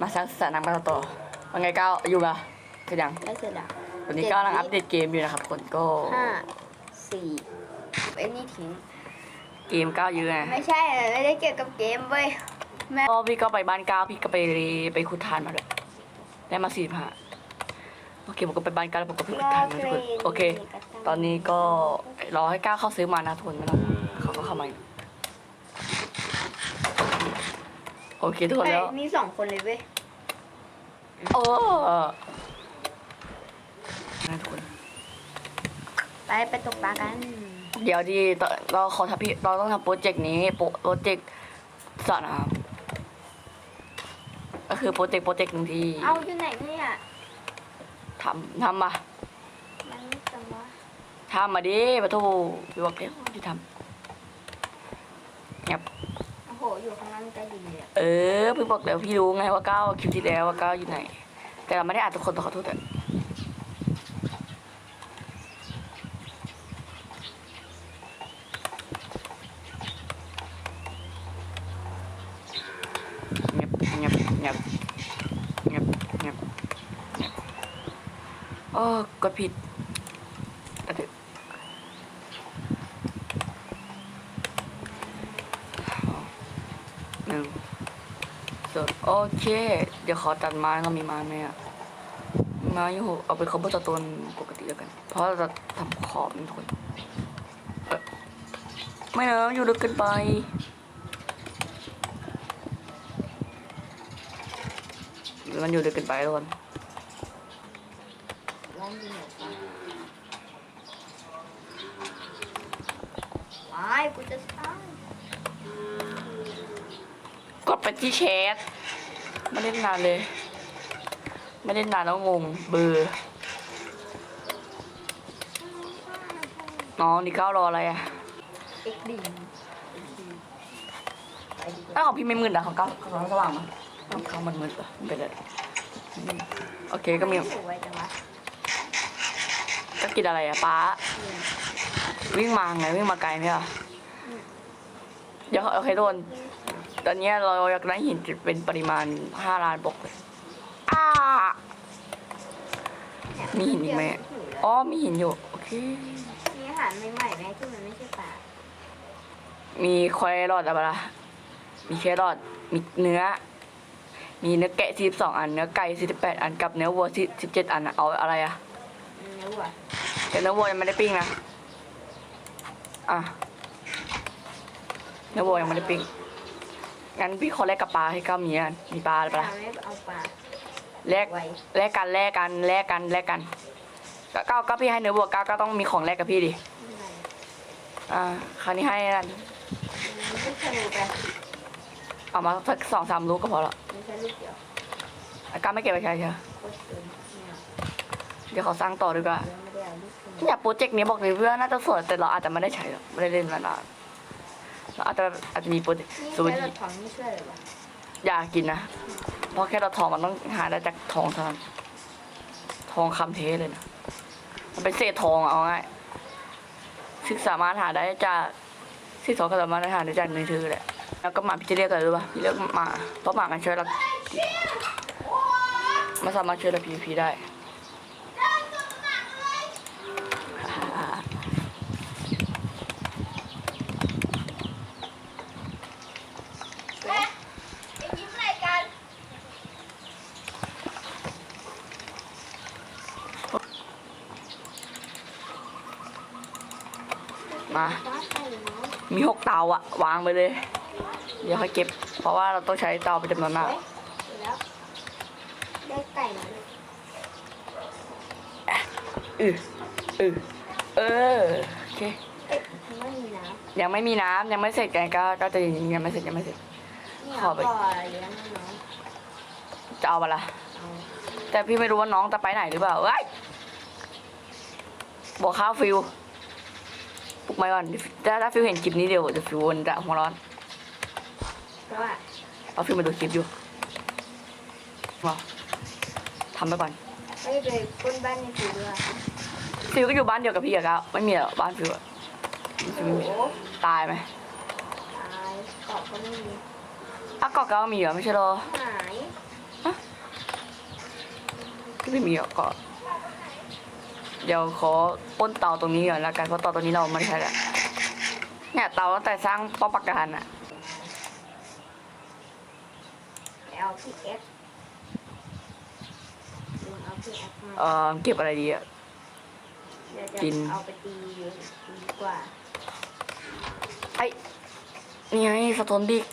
มาสร้างสนามกันต่อว่าไงก้าวอยู่ปะเสร็จยังได้เสร็จแล้วตอนนี้ก้าวกำลังอัปเดตเกมอยู่นะครับคนก็ห้าสี่เอ็นนี่ทิ้งเกมก้าวเยอะไงไม่ใช่ไม่ได้เกี่ยวกับเกมเว้ยแม่ก็พี่ก็ไปบ้านก้าวพี่ก็ไปไปขุดทานมาด้วยได้มาสี่พันโอเคผมก็ไปบ้านก้าวแล้วผมก็ไปขุดทานมาทุกคนโอเค ตอนนี้ก็รอให้ก้าวเข้าซื้อมานะทุกคนไม่ต้องเขาก็เข้ามาอยู่ โอเคทุกคนเฮ้ยแล้ว มีสองคนเลยเว้ยโอ้นะทุกคน ไปไปตกปลากัน เดี๋ยวดีต่อเราขอทำพี่เราต้องทำโปรเจกต์นี้โปรโปรเจกต์สระน้ำก็คือโปรเจกต์โปรเจกต์หนึ่งที่เอาอยู่ไหนเนี่ยทำทำมามันจังวะทำมาดิปะทูพี่บอกเดี๋ยวที่ทำเงียบ โอยู่ข้างล่างใต้ดินเลยอะเออพี่บอกเดี๋ยวพี่รู้ไงว่าก้าวคลิปที่แล้วว่าก้าวอยู่ไหน แต่เราไม่ได้อ่านทุกคนต้องขอโทษแต่เงียบเงียบเงียบเงียบเงียบเงียบโอ้กดผิดอะเดี๋ยวหนึ่ง สดโอ เค เดี๋ยวขอตัดไม้เรามีไม้ไหมอะมีไม้อยู่เอาไปครบตัวตนปกติแล้วกัน เพราะเราจะทำขอบนี่ทุกคนเอ้ยไม่นะอยู่ลึกเกินไปมันอยู่ลึกเกินไปทุกคนล่างดินเหรอปะว้ายกูจะตายกดไปที่แชท ไม่เล่นนานเลย ไม่เล่นนานแล้วงงเบอร์น้องนี่ก้าวรออะไรอะเอ็กดีไปดีกว่าถ้าของพี่ไม่มืดนะของก้าวของน้องสว่างมั้งของเขามันมืดเหรอไม่เป็นไรโอเคก็มีสวยจังวะก็กินอะไรอะป้า วิ่งมาไงวิ่งมาไกลเนี่ยเหรอเดี๋ยวโอเคโดน ตอนเนี้ยเราอยากได้หินเป็นปริมาณห้าล้านบล็อกเลยอ้ามีหินอีกไหมอ๋อมีหินอยู่โอเคมีอาหารใหม่ๆไหมที่มันไม่ใช่ปลามีแครอทอะไรล่ะมีแครอทมีเนื้อ มีเนื้อแกะสิบสองอัน เนื้อไก่สิบแปดอันกับเนื้อวัวสิบเจ็ดอันอะเอาอะไรอะเนื้อวัวแต่เนื้อวัวยังไม่ได้ปิ้งนะอะเนื้อวัวยังไม่ได้ปิ้ง งั้นพี่ขอแลกกับปลาให้ก้าวมีอันมีปลาหรือเปล่าไม่เอาปลาแลกไว้แลกกันแลกกันแลกกันแลกกันก็ก้าวก็พี่ให้เนื้อวัวก้าวก็ต้องมีของแลกกับพี่ดิไม่เป็นไรอ่าคราวนี้ให้นั่นไม่ใช่ลูกไปเอามาสักสองสามลูกก็พอละไม่ใช่ลูกเดียวอะก้าวไม่เก็บไปใช้ใช่ไหมโคตรเกินไม่เอาเดี๋ยวขอสร้างต่อดีกว่าเดี๋ยวไม่ได้เอาลูกเดียวอยากโปรเจกต์นี้บอกเลยเพื่อนน่าจะสวยแต่เราอาจจะไม่ได้ใช้หรอกไม่ได้เล่นมานานเรา อาจจะอาจจะมีโปรเจกต์นี่สวัสแค่ดีรถถังไม่ช่วยเลยวะอยากกินนะ เพราะแค่เราทองมันต้องหาได้จากทองเท่านั้นทองคำเทเลยนะ มันเป็นเศษทองอะเอาง่ายซึ่งสามารถหาได้จากสิ่งทองก็สามารถหาได้จากในชื่อแหละ แล้วก็หมาพี่จะเรียกอะไรรู้ป่ะพี่เรียกหมาเพราะหมามันช่วยเรามันสามารถช่วยเราพีพีได้ ยิ้มอะไรกัน มาฟ้าใสเนาะมีหกเตาอะวางไปเลย เดี๋ยวค่อยเก็บ เพราะว่าเราต้องใช้เตาเป็นจำนวนมากเฮ้ยเสร็จแล้วได้ไก่มาด้วยอืออือเออโอเคเอ๊ะไม่มีน้ยังไม่มีน้ำยังไม่เสร็จกันก็ก็จะยังไม่เสร็จยังไม่เสร็จำนี่ขอเอาไปก่อนเลี้ยงน้องจะเอาปะล่ะๆเอาแต่พี่ไม่รู้ว่าน้องจะไปไหนหรือเปล่าเอ้ยบอกข้าวฟิว ปลุกมาก่อนถ้าถ้าฟิวเห็นคลิปนี้เดี๋ยวจะฟิวมันจะหัวร้อนเพราะว่าเพราะฟิวมาดูคลิปอยู่มาทำไปก่อนไม่ได้ไปปล้นบ้านในฟิวด้วยฟิวก็อยู่บ้านเดียวกับพี่อะครับไม่มีหรอกบ้านฟิวอะฟิวโอ้ไม่โหมีตายไหมตายเกาะก็ไม่มีอะเกาะเก้ามีเหรอไม่ใช่เหรอหายฮะที่ไม่มีก็ เดี๋ยวขอปล้นเตาตรงนี้ก่อนแล้วกันเพราะเตาตรงนี้เราไม่ได้ใช้แล้วเนี่ยเตาตั้งแต่สร้างป้อมปราการอะเอาพี่เอฟลุงเอาพี่เอฟมาเอ่อเก็บอะไรดีอะ เดี๋ยวจะกิน เอาไปตีดีกว่าไอ้นี่ไงสโตนบิ๊ก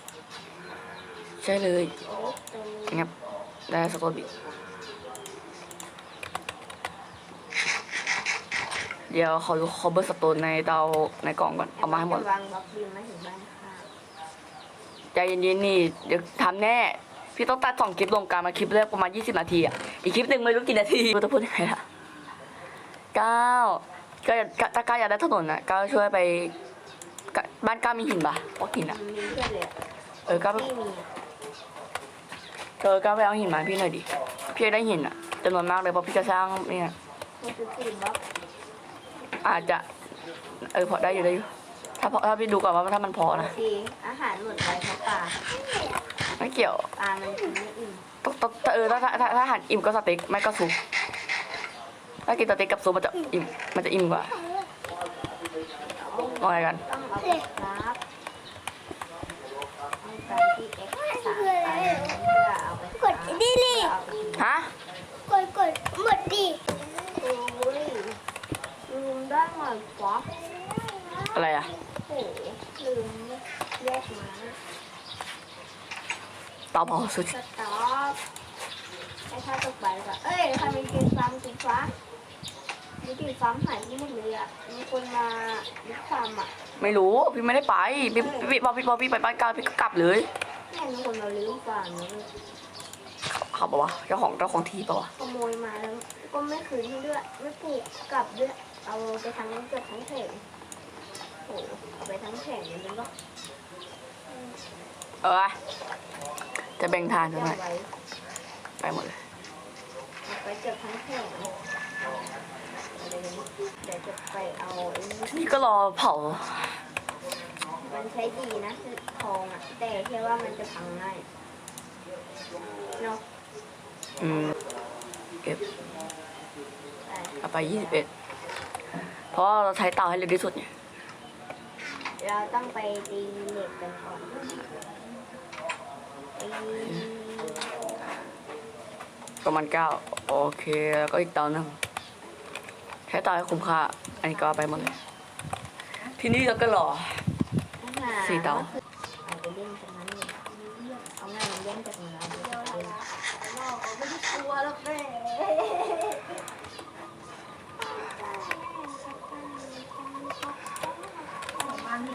ใช่เลยโอ้ตรงงับได้สโตนบิ๊ก เดี๋ยวขอดูคอเบอร์สโตนในเตาในกล่องก่อนเอามาให้หมดจะวางบล็อกดินมาถึงบ้านค่ะใจเย็นๆนี่เดี๋ยวทำแน่ พี่ต้องตัดสองคลิปรวมกันมาคลิปแรกประมาณยี่สิบนาทีอะ อีกคลิปหนึ่งไม่รู้กี่นาทีรู้จะพูดยังไงล่ะก้าวก็อยากถ้าก้าวอยากได้ถนนอะก้าวช่วยไปกะบ้านก้าวมีหินปะพวกหินอะมีเพื่อนเลยอะเออก้าวไปที่มีอะเออก้าวไปเอาหินมาให้พี่หน่อยดิพี่อยากได้หินอะจำนวนมากเลยเพราะพี่จะสร้างเนี่ย มันคือสี่บล็อก อาจจะ เออพอได้อยู่ได้อยู่ ถ้าพอถ้าพี่ดูก่อนว่าถ้ามันพอนะสี่อาหารหมดไปเพราะปลาไม่เกี่ยวปลามันกินไม่อิ่มต้องต้องเออถ้าถ้าถ้าถ้าหันอิ่มก็สเต็กไม่ก็ซุปถ้ากินสเต็กกับซุปมันจะอิ่มมันจะอิ่มกว่าว่าไงกัน ต้องเอาไปครับต้องการที่เอ็กซ์สามอันเพื่อเอาไปกดดิลิเอาไปกินฮะ กดกดหมดดิ โอ้ยลืมได้หน่อยฟอกอะไรอะโอ้ลืมแยกมาเตาเผาสุดสต็อปไอ้ท่าตกไปแล้วก็เอ้ยทำเป็นกินซ้ำกินฟ้ามีกินซ้ำหายที่หมดเลยอะมีคนมาดิฟามอะไม่รู้พี่ไม่ได้ไปพี่พี่พอพี่พอพี่ไปบ้านกลางพี่ก็กลับเลยแม่มีคนมาลื้อฟาร์มนะเขาบอกว่าเจ้าของเจ้าของที่ปะวะขโมยมาแล้วก็ไม่คืนให้ด้วยไม่ปลูกกลับด้วย เอาไปทั้งเกือบทั้งแผงโอ้เอาไปทั้งแผงเลยมันก็เออจะแบ่งทานยัทำไมงไว้ไปหมดเลยเอาไปเกือบทั้งแผงเลยเดี๋ยวจะไปเอาไอ้นี่นี่ก็รอเผา มันใช้ดีนะคือทองอะ แต่แค่ว่ามันจะพังง่ายเนาะอืมเก็บใช่เอาไปยี่สิบเอ็ด เพราะเราใช้เตาให้เร็วที่สุดเนี่ยเราต้องไปตีเหล็กกันก่อนตีประมาณเก้าโอเคแล้วก็อีกเตาหนึ่งใช้เตาให้คุ้มค่า อันนี้ก็เอาไปหมดเลยทีนี้เราก็รอ สี่เตา เอาไปเล่นจากนั้นเลยเอาง่ายมันแย่งจากเนื้อไปเล่นไม่ได้กลัวหรอกแม่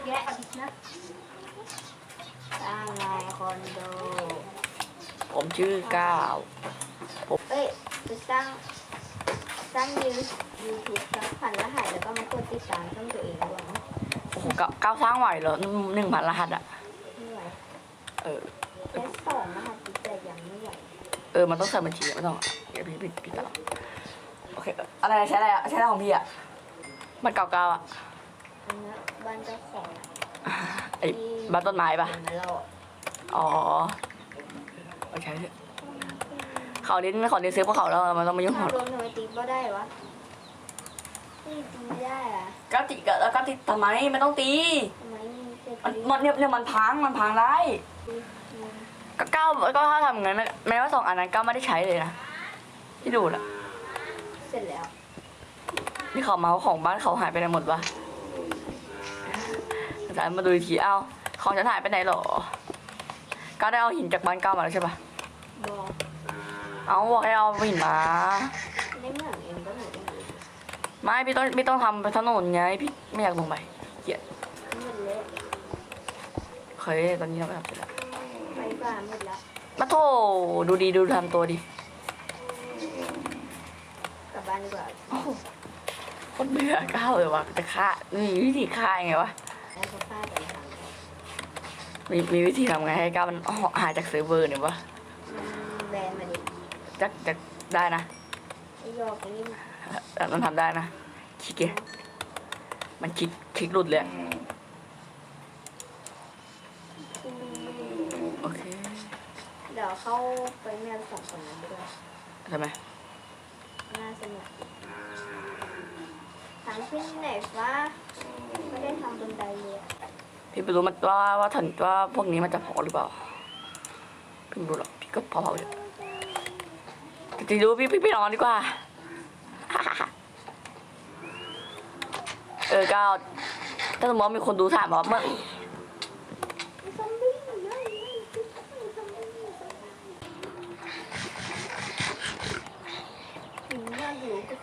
มันมีแกะอาทิตย์นะสร้างไงคอนโด ผมชื่อก้าวเอ้ยจะสร้าง สร้างยูยูทูบสักพันรหัสแล้วก็มากดติดตามช่องตัวเองด้วยนะโอ้โหก้าวก้าวสร้างไหวเหรอหนึ่งพันรหัสอะไม่ไหวเออ แค่สองรหัสแต่ยังไม่ไหวเออ มันต้องใส่บัญชีอะไม่ต้องอะเดี๋ยวพี่พี่พี่ตามโอเคอะไรใช้อะไรอะใช้อะไรของพี่อะมันเก่าๆอะอันนี้บ้านเจ้าของอะ ไอ้บ้านต้นไม้ปะเห็นเราอะอ๋อเอาใช้เถอะเขาเน้นเขาเน้นซื้อพวกเขาแล้วมันต้องมายุ่งถ้าเขารวมทำไมตีก็ได้วะตีตีไม่ได้อะก้าวติกะแล้วก้าวติทำไมไม่ต้องตีทำไมจะมันตีมันเนี่ยเนี่ยมันพังมันพังได้อืมก็ก้าวก็ถ้าทำงั้นนะแม้ว่าสองอันนั้นก้าวไม่ได้ใช้เลยนะที่ดูน่ะเสร็จแล้วนี่เขาเมาส์ของบ้านเขาหายไปไหนหมดวะ จมาดูอีกทีเอ้าของฉันหายไปไหนหรอก้าวได้เอาหินจากบ้านเก้ามาแล้วใช่ปะบอกเอาบอกให้เอาหินมา ได้เหมือนเองก็เหมือนเองไม่พี่ต้องพี่ต้องทำไปถนนไงพี่ไม่อยากลงไปเกลียดเละเคยตอนนี้เราไม่ทำเสร็จแล้วไฟฟ้าหมดแล้วมาโถดูดีดูทำตัวดิกลับบ้านดีกว่าโอ้โหคนเบื่อก้าวเลยวะจะฆ่ามีวิธีฆ่ายังไงวะ มีมีวิธีทำไงให้ก้ามันออหายจากเซิร์ฟเวอร์หรือวะแบนมาดิจักจักได้นะไอ้ยอกนี่มันทำได้นะขี้เกีมันคลิกคลิกหลุดเลยโอเคเดี๋ยวเข้าไปเมียนสองคนนั้นด้วยทำไมน่าสนุกถามพี่ไหนวะไม่ได้ท พี่ไม่รู้มันว่าว่าถึงว่าพวกนี้มันจะพอหรือเปล่าพี่ไม่รู้หรอกพี่ก็พอๆเลยจริงๆรู้พี่พี่พี่นอนดีกว่า เออก็ถ้าสมมติมีคนดูถามว่าเมื่อซอมบี้เยอะเลยซอมบี้ถึงว่าอยู่ก็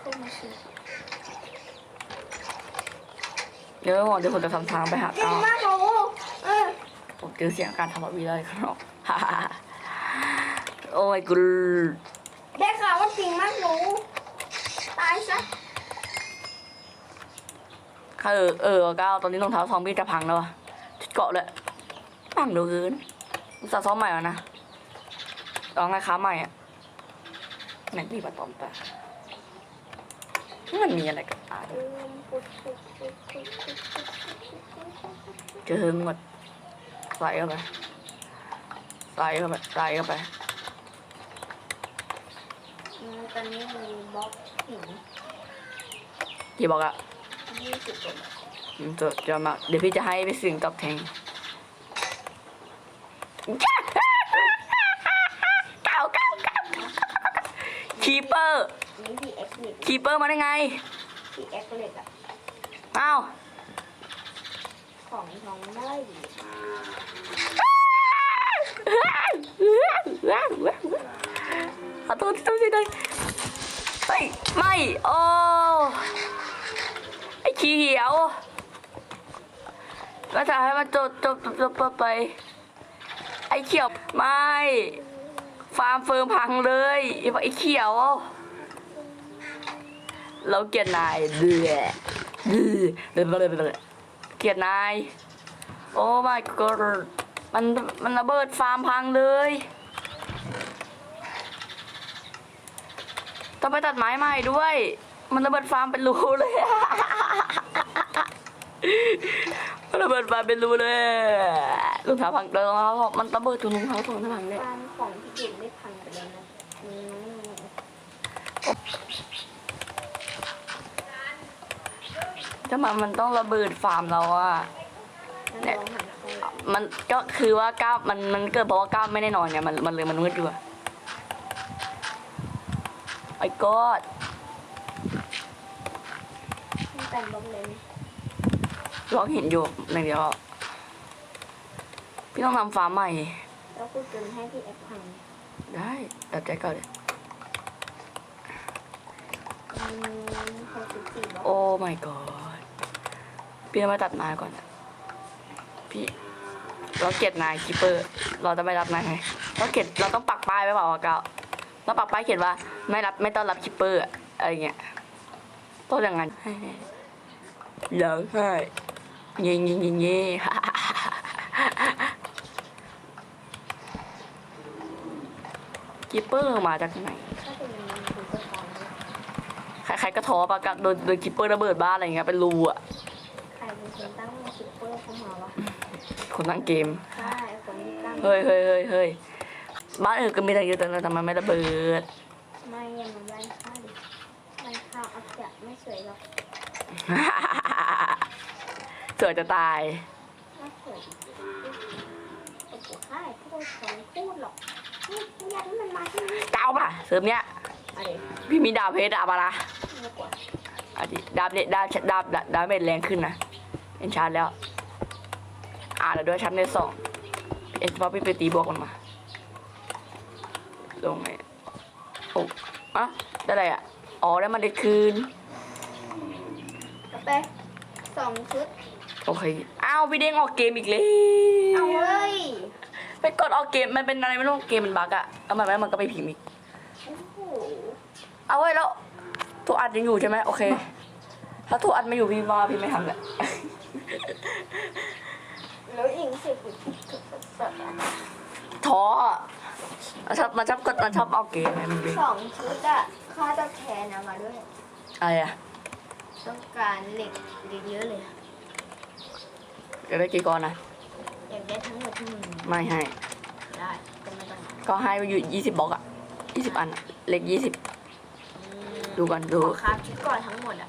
เดี๋ยวเดี๋ยวคนจะทำทางไปหาเก่เก้าง มากโอ้เออ เจอเสียงการทำแบบวีเลยข้างนอกโอ้ยกูได้ข่าวว่าเก่งมากหนู ตายซะเออเออก้าวตอนนี้รองเท้าซอมบี้จะพังแล้วอะชุดเกาะเลยพังเหลือเกินอุตส่าห์ซ้อมใหม่แล้วนะลองไงค้าใหม่อะไหนมีปะตอมปะมันมีอะไรกับตาด้วยเจอหมด ใส่เข้าไปใส่เข้าไปใส่เข้าไปเออตอนนี้มีบล็อกหินกี่บอกอะยี่สิบกว่าบล็อกอืมจะจะมาเดี๋ยวพี่จะให้ไปสิ่งตอบแทนเก้าเก้าเก้าคีเปอร์นี่ที่เอ็กซ์เล็กคีเปอร์มาได้ไงที่เอ็กซ์เล็กอะอ้าว ของน้องได้ขอโทษที่ต้องช่วยด้วยเฮ้ยไม่โอ้ไอ้ขี้เหี่ยวก็จะให้มันจบจบจบจบไป ไอ้เขียวไม่ ฟาร์มเฟิร์มพังเลยไอ้ไอ้เขียว เราเกลียดนายเดือดเดือด ลียดนาย โอ้ my god มันมันระเบิดฟาร์มพังเลยต้องไปตัดไม้ใหม่ด้วย มันระเบิดฟาร์มเป็นรูเลย มันระเบิดฟาร์มเป็นรูเลยรองเท้าพังเลยรองเท้ามันระเบิดจนรองเท้าพังทั้งหลังเลยฟาร์มของที่เก็บไม่พังไปแล้วนะ อืมถ้ามันมันต้องระเบิดฟาร์มเราอะนั่นลองหันไปมันก็คือว่าก้าวมันมันเกิดเพราะว่าก้าวไม่ได้นอนไงมันมันเลยมันมืดอยู่อะไอ้กอดมันแต่งบล็อกเลยไหมลองเห็นอยู่หนึ่งเดียวอะพี่ต้องทำฟาร์มใหม่ แล้วกูจนให้ที่แอปพังได้ตัดใจก่อนเลย อืมหกสิบสี่บล็อก โอ้ my god พี่ต้องมาตัดไม้ก่อน พี่ เราเกลียดนายคิปเปอร์ เราจะไม่รับนายเราเกลียดเราต้องปักป้ายไว้เปล่าวะเกาเราปักป้ายเขียนว่าไม่รับไม่ต้อนรับคิปเปอร์อะไรเงี้ยต้องอย่างนั้นร้องไห้เงี้ยเงี้ยเงี้ยเงี้ยคิปเปอร์มาจากไหน ใครๆก็ท้อปะกับโดนโดนคิปเปอร์ระเบิดบ้านอะไรเงี้ยเป็นรูอะใครเป็นคนตั้งซุปเปอร์เข้ามาวะคนตั้งเกมใช่คนที่ตั้งเฮ้ยเฮ้ยเฮ้ยเฮ้ยบ้านอื่นก็มีอะไรเยอะแต่ทำไมไม่ระเบิด ไม่ยังมันไล่ฆ่าดิไล่ฆ่าอัพจะไม่สวยหรอกสวยจะตายไม่สวยโอ้โหใช่พวกคนพูดหรอกนี่ไม่อยากให้มันมาที่นี่เก้าป่ะเสริมเนี้ยอะไร พี่มีดาบเพชรดาบอะไรไม่กว่าอะดิดาบเนี่ยดาบดาบดาบดาบเมจแรงขึ้นนะเอ็นชาร์จแล้ว อ่าแล้วด้วยชั้นในสองเอ็นพอพี่ไปตีบวกมันมาลงไงโอ้อะได้อะไรอะอ๋อได้มันได้คืนกาแฟสองชุดโอเคอ้าวพี่เด้งออกเกมอีกแล้วเอาเว้ยไปกดออกเกมมันเป็นอะไรไม่รู้เกมมันบั๊กอะแล้วมันแล้วมันก็ไปพิมพ์อีกโอ้โห เอาไว้แล้วตัวอัดยังอยู่ใช่ไหมโอเค ถ้าตัวอัดไม่อยู่พี่ว่าพี่ไม่ทำแหละแล้วอิงเสร็จกูถึงสดๆอะท้ออะมันชอบมันชอบกดมันชอบเอาเกมไงมันเป็นสองชุดอะค่าตอบแทนเอามาด้วย อะไรอะต้องการเหล็กเยอะๆเลยจะได้กี่ก้อนนะอยากได้ทั้งหมดที่มึงไม่ให้ ได้ก็ไม่ต้องก็ให้ไปอยู่ยี่สิบบล็อกอะยี่สิบอันอะเล็กยี่สิบ ดูก่อนดู ขอครับชุดก่อนทั้งหมดอะ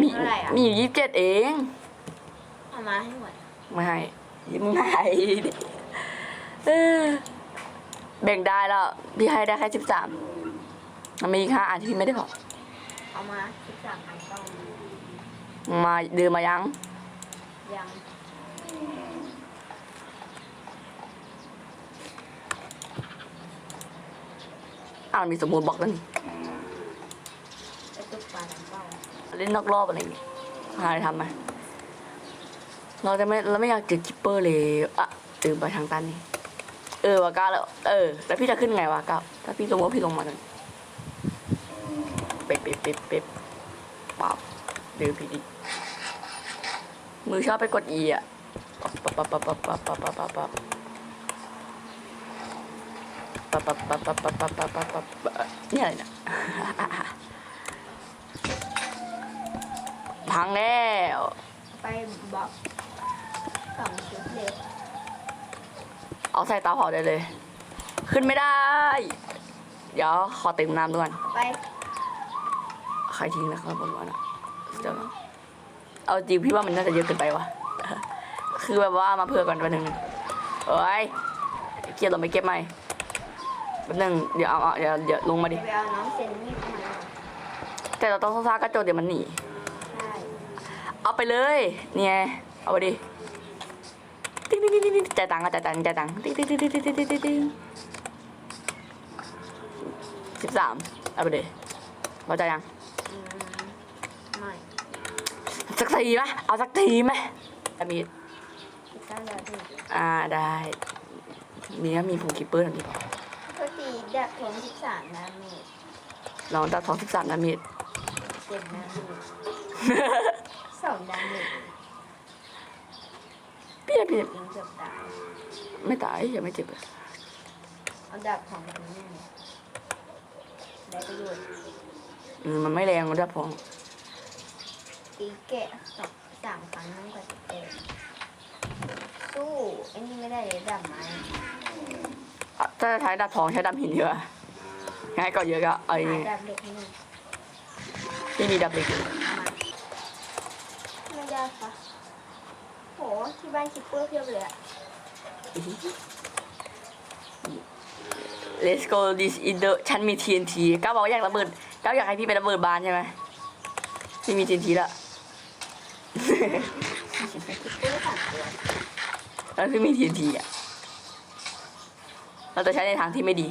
มีเท่าไหร่อะมีอยู่ยี่สิบเจ็ดเอง เอามาให้หมดไม่ให้ยิ้มให้ดิเออแบ่งได้แล้ว พี่ให้ได้แค่สิบสามมันมีอีกห้าอันที่พี่ไม่ได้บอกเอามาสิบสามอันต้องมาดื่มมายัง ยังอ่านมีสมมูลบอกแล้วนี่ไป ตกปลาน้ำเป้าเล่นนอกรอบอะไรอย่างงี้หาอะไรทำไหมเราจะไม่เราไม่อยากเจอคิปเปอร์เลยอะตื่นไปทางตันนี่เออวาก้าแล้วเออแล้วพี่จะขึ้นไงวะก้าถ้าพี่สมมติว่าพี่ลงมากันเป๊ะเป๊ะเป๊ะเป๊ะปับเดือพี่ดิมือชอบไปกด E อะปับปับปับปับปับปับปับปับปับปับปับปับปับปับปับปับปับปับปับนี่อะไรเนี่ย พังแล้วไปบอกสองชุดเด็กเอาใส่เตาเผาได้เลย ขึ้นไม่ได้ เดี๋ยวขอเติมน้ำด้วยไปใครทิ้งนะครับบนวันอะเดี๋ยวนะเอาจริงพี่ว่ามันน่าจะเยอะเกินไปว่ะคือแบบว่ามาเผื่อก่อนวันหนึ่งเอ้ยเกียร์เราไม่เก็บไหมแป๊บนึงเดี๋ยวเอาเอาเดี๋ยวเดี๋ยวลงมาดิไปเอาน้องเซนนี่มาแต่เราต้องซ่ากระโจนเดี๋ยวมันหนีใช่ เอาไปเลยเนี่ยเอาไปดิติ๊งติ๊งติ๊งติ๊งจ่ายตังค์จ่ายตังค์จ่ายตังค์ติ๊งติ๊งติ๊งติ๊งติ๊งติ๊งติ๊งสิบสามเอาไปดิพอใจยังไม่สักทีไหมเอาสักทีไหมมีได้แล้วดิอ่าได้มีนะมีผูกคิปเปอร์แบบนี้ก็ตีดักทองสิบสามนาเมตรลองดักทองสิบสามนาเมตรเจ็ดนาเมตร สองดาเมจพี่พี่ยิงเกือบตายไม่ตายยังไม่เจ็บเลยเอาดับของแบบนี้เนี่ยได้ประโยชน์อืมมันไม่แรงมันจะพองตีแกะสองสามครั้งนั่งกว่าจะเตะสู้ไอ้นี่ไม่ได้เลยดับไม้อะถ้าจะใช้ดับทองใช้ดับหินเยอะง่ายก็เยอะก็เอาอย่างหางี้ดับเหล็กให้หน่อยพี่มีดับเหล็กอยู่มา ได้ค่ะ โห ที่บ้านคิปเปอร์เพียบเลยอะ Let's go this in the ฉันมี TNT ก้าวบอกว่าอยากระเบิดก้าวอยากให้พี่ไประเบิดบานใช่ไหมพี่มี TNT แล้วคิปเปอร์สามตัวแล้วพี่มี TNT อะ เราจะใช้ในทางที่ไม่ดี